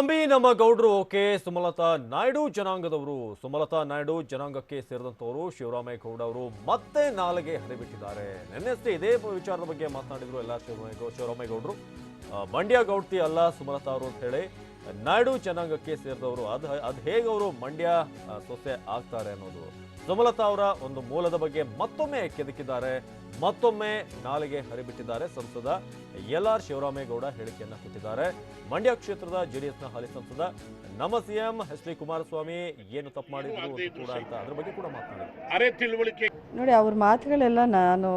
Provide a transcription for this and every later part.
ಅಂಬಿ ನಮ್ಮ ಗೌಡರು ಓಕೆ, ಸುಮಲತಾ ನಾಯ್ಡು ಜನಾಂಗದವರು. ಸುಮಲತಾ ನಾಯ್ಡು ಜನಾಂಗಕ್ಕೆ ಸೇರಿದಂತವರು ಶಿವರಾಮೇಗೌಡ ಅವರು ಮತ್ತೆ ನಾಲಿಗೆ ಹರಿಬಿಟ್ಟಿದ್ದಾರೆ. ನಿನ್ನೆಷ್ಟೇ ಇದೇ ವಿಚಾರದ ಬಗ್ಗೆ ಮಾತನಾಡಿದ್ರು ಎಲ್ಲ ಶಿವರಾಮೇಗೌಡ ಶಿವರಾಮೇಗೌಡರು. ಮಂಡ್ಯ ಗೌಡ್ತಿ ಅಲ್ಲ ಸುಮಲತಾ ಅವರು ಅಂತ ಹೇಳಿ ನಾಯ್ಡು ಜನಾಂಗಕ್ಕೆ ಸೇರಿದವರು. ಅದು ಅದು ಹೇಗೆ ಅವರು ಮಂಡ್ಯ ಸೊಸೆ ಆಗ್ತಾರೆ ಅನ್ನೋದು. ಸುಮಲತಾ ಅವರ ಒಂದು ಮೂಲದ ಬಗ್ಗೆ ಮತ್ತೊಮ್ಮೆ ಕೆದಕಿದ್ದಾರೆ. ಮತ್ತೊಮ್ಮೆ ನಾಲಿಗೆ ಹರಿಬಿಟ್ಟಿದ್ದಾರೆ. ಸಂಸದ ಎಲ್ ಆರ್ ಶಿವರಾಮೇಗೌಡ ಹೇಳಿಕೆಯನ್ನ ಕೊಟ್ಟಿದ್ದಾರೆ. ಮಂಡ್ಯ ಕ್ಷೇತ್ರದ ಜೆಡಿಎಸ್ನ ಹಾಲಿ ಸಂಸದ ನಮ್ಮ ಸಿಎಂ ಎಚ್ ಡಿ ಕುಮಾರಸ್ವಾಮಿ ಏನು ತಪ್ಪು ಮಾಡಿದ್ರು ಕೂಡ ಅಂತ ಅದ್ರ ಬಗ್ಗೆ ಕೂಡ ಮಾತನಾಡಿದ್ರು ಅರೆ ತಿಳುವಳಿಕೆ. ನೋಡಿ ಅವ್ರ ಮಾತುಗಳೆಲ್ಲ ನಾನು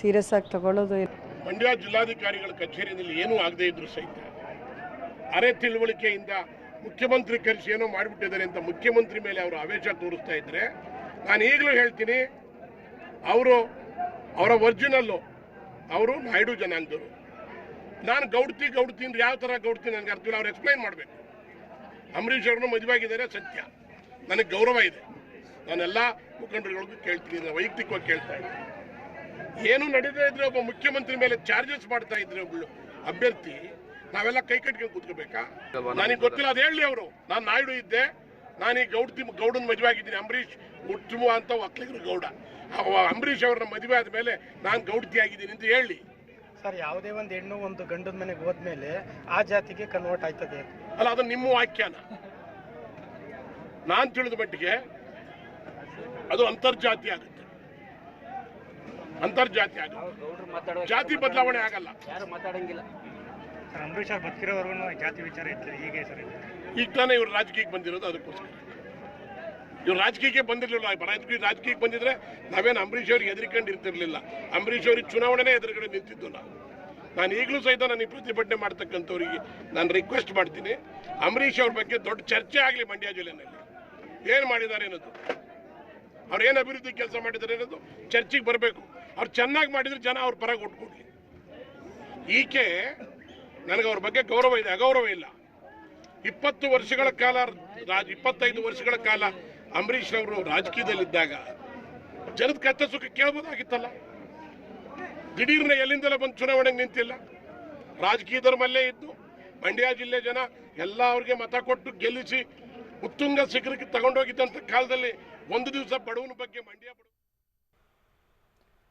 ಸೀರಿಯಸ್ ಆಗಿ ತಗೊಳ್ಳೋದು ಮಂಡ್ಯ ಜಿಲ್ಲಾಧಿಕಾರಿಗಳ ಕಚೇರಿಯಲ್ಲಿ ಏನೂ ಆಗದೆ ಇದ್ರು ಸಹಿತ ಅರೆ ತಿಳುವಳಿಕೆಯಿಂದ ಮುಖ್ಯಮಂತ್ರಿ ಕರೆಸಿ ಏನೋ ಮಾಡಿಬಿಟ್ಟಿದ್ದಾರೆ ಅಂತ ಮುಖ್ಯಮಂತ್ರಿ ಮೇಲೆ ಅವರು ಆವೇಶ ತೋರಿಸ್ತಾ ಇದ್ರೆ ನಾನು ಈಗಲೂ ಹೇಳ್ತೀನಿ, ಅವರು ಅವರ ಒರಿಜಿನಲ್ಲು, ಅವರು ನಾಯ್ಡು ಜನಾಂಗದವರು. ನಾನು ಗೌಡ್ತಿ ಗೌಡ್ತಿ ಅಂದ್ರೆ ಯಾವ ಥರ ಗೌಡ್ತಿ ನನಗೆ ಅರ್ಥ ಅವ್ರು ಎಕ್ಸ್ಪ್ಲೈನ್ ಮಾಡಬೇಕು. ಅಂಬರೀಷ್ ಅವ್ರನ್ನ ಮದುವೆಯಾಗಿದ್ದಾರೆ, ಸತ್ಯ. ನನಗೆ ಗೌರವ ಇದೆ. ನಾನೆಲ್ಲ ಮುಖಂಡರುಗಳಿಗೂ ಕೇಳ್ತೀನಿ ವೈಯಕ್ತಿಕವಾಗಿ ಕೇಳ್ತಾ ಇದ್ದೀನಿ. ಏನು ನಡೀತಾ ಇದ್ರೆ ಒಬ್ಬ ಮುಖ್ಯಮಂತ್ರಿ ಮೇಲೆ ಚಾರ್ಜಸ್ ಮಾಡ್ತಾ ಇದ್ರೆ ಒಬ್ಬಳು ಅಭ್ಯರ್ಥಿ ನಾವೆಲ್ಲ ಕೈ ಕಟ್ಕೊಂಡು ಕೂತ್ಕೋಬೇಕಾ? ನನಗೆ ಗೊತ್ತಿಲ್ಲ ಅದು ಹೇಳಿ ಅವರು. ನಾನು ನಾಯ್ಡು ಇದ್ದೆ. ನಾನು ಈ ಗೌಡ್ತಿ ಗೌಡನ ಮದುವೆ ಆಗಿದ್ದೀನಿ ಅಂಬರೀಷ್ ಉತ್ತಮ ಅಂತ ಒಕ್ಕಲಿಗರು ಗೌಡ. ಅವ ಅಂಬರೀಷ್ ಅವ್ರನ್ನ ಮದುವೆ ಆದ್ಮೇಲೆ ನಾನು ಗೌಡ್ತಿ ಆಗಿದ್ದೀನಿ ಅಂತ ಹೇಳಿ ಸರ್ ಯಾವುದೇ ಒಂದು ಹೆಣ್ಣು ಒಂದು ಗಂಡನ ಮನೆಗೆ ಹೋದ್ಮೇಲೆ ಆ ಜಾತಿಗೆ ಕನ್ವರ್ಟ್ ಆಯ್ತದೆ. ಅಲ್ಲ ಅದು ನಿಮ್ಮ ವಾಕ್ಯನ. ನಾನು ತಿಳಿದ ಮಟ್ಟಿಗೆ ಅದು ಅಂತರ್ಜಾತಿ ಆಗುತ್ತೆ. ಅಂತರ್ಜಾತಿ ಆಗುತ್ತೆ. ಜಾತಿ ಬದಲಾವಣೆ ಆಗಲ್ಲ. ಸರ್, ಅಂಬರೀಷ್ ಅವ್ರು ಬದುಕಿರೋವರೆಗೂ ಜಾತಿ ವಿಚಾರ ಹೀಗೆ ಸರ್ ಈಗ ತಾನೇ ಇವ್ರು ರಾಜಕೀಯಕ್ಕೆ ಬಂದಿರೋದು ಅದಕ್ಕೋಸ್ಕರ. ಇವ್ರು ರಾಜಕೀಯಕ್ಕೆ ಬಂದಿರಲಿಲ್ಲ. ರಾಜಕೀಯ, ರಾಜಕೀಯಕ್ಕೆ ಬಂದಿದ್ರೆ ನಾವೇನು ಅಂಬರೀಷ್ ಅವ್ರಿಗೆ ಹೆದರ್ಕೊಂಡು ಇರ್ತಿರ್ಲಿಲ್ಲ ಅಂಬರೀಷ್ ಅವ್ರಿಗೆ ಚುನಾವಣೆನೇ ಎದುರುಗಡೆ ನಿಂತಿದ್ದು ನಾವು ನಾನು ಈಗಲೂ ಸಹಿತ ನಾನು ಈ ಪ್ರತಿಭಟನೆ ಮಾಡ್ತಕ್ಕಂಥವ್ರಿಗೆ ನಾನು ರಿಕ್ವೆಸ್ಟ್ ಮಾಡ್ತೀನಿ. ಅಂಬರೀಷ್ ಅವ್ರ ಬಗ್ಗೆ ದೊಡ್ಡ ಚರ್ಚೆ ಆಗಲಿ ಮಂಡ್ಯ ಜಿಲ್ಲೆಯಲ್ಲಿ ಏನು ಮಾಡಿದ್ದಾರೆ ಅನ್ನೋದು. ಅವ್ರು ಏನು ಅಭಿವೃದ್ಧಿ ಕೆಲಸ ಮಾಡಿದ್ದಾರೆ ಅನ್ನೋದು ಚರ್ಚೆಗೆ ಬರಬೇಕು. ಅವ್ರು ಚೆನ್ನಾಗಿ ಮಾಡಿದ್ರೆ ಜನ ಅವ್ರ ಪರ ಕೊಟ್ಕೊಡ್ಲಿ ಈಕೆ ನನಗೆ ಅವ್ರ ಬಗ್ಗೆ ಗೌರವ ಇದೆ, ಅಗೌರವ ಇಲ್ಲ. ಇಪ್ಪತ್ತು ವರ್ಷಗಳ ಕಾಲ ಇಪ್ಪತ್ತೈದು ವರ್ಷಗಳ ಕಾಲ ಅಂಬರೀಷ್ ಅವರು ರಾಜಕೀಯದಲ್ಲಿದ್ದಾಗ ಜನದ ಕಷ್ಟ ಸುಖ ಕೇಳ್ಬೋದಾಗಿತ್ತಲ್ಲ? ದಿಢೀರ್ನ ಎಲ್ಲಿಂದಲೇ ಬಂದು ಚುನಾವಣೆಗೆ ನಿಂತಿಲ್ಲ. ರಾಜಕೀಯದವ್ರ ಮಲ್ಲೇ ಇದ್ದು, ಮಂಡ್ಯ ಜಿಲ್ಲೆ ಜನ ಎಲ್ಲ ಅವ್ರಿಗೆ ಮತ ಕೊಟ್ಟು ಗೆಲ್ಲಿಸಿ ಉತ್ತುಂಗ ಶಿಖರಕ್ಕೆ ತಗೊಂಡೋಗಿದ್ದಂಥ ಕಾಲದಲ್ಲಿ ಒಂದು ದಿವಸ ಬಡವನ ಬಗ್ಗೆ ಮಂಡ್ಯ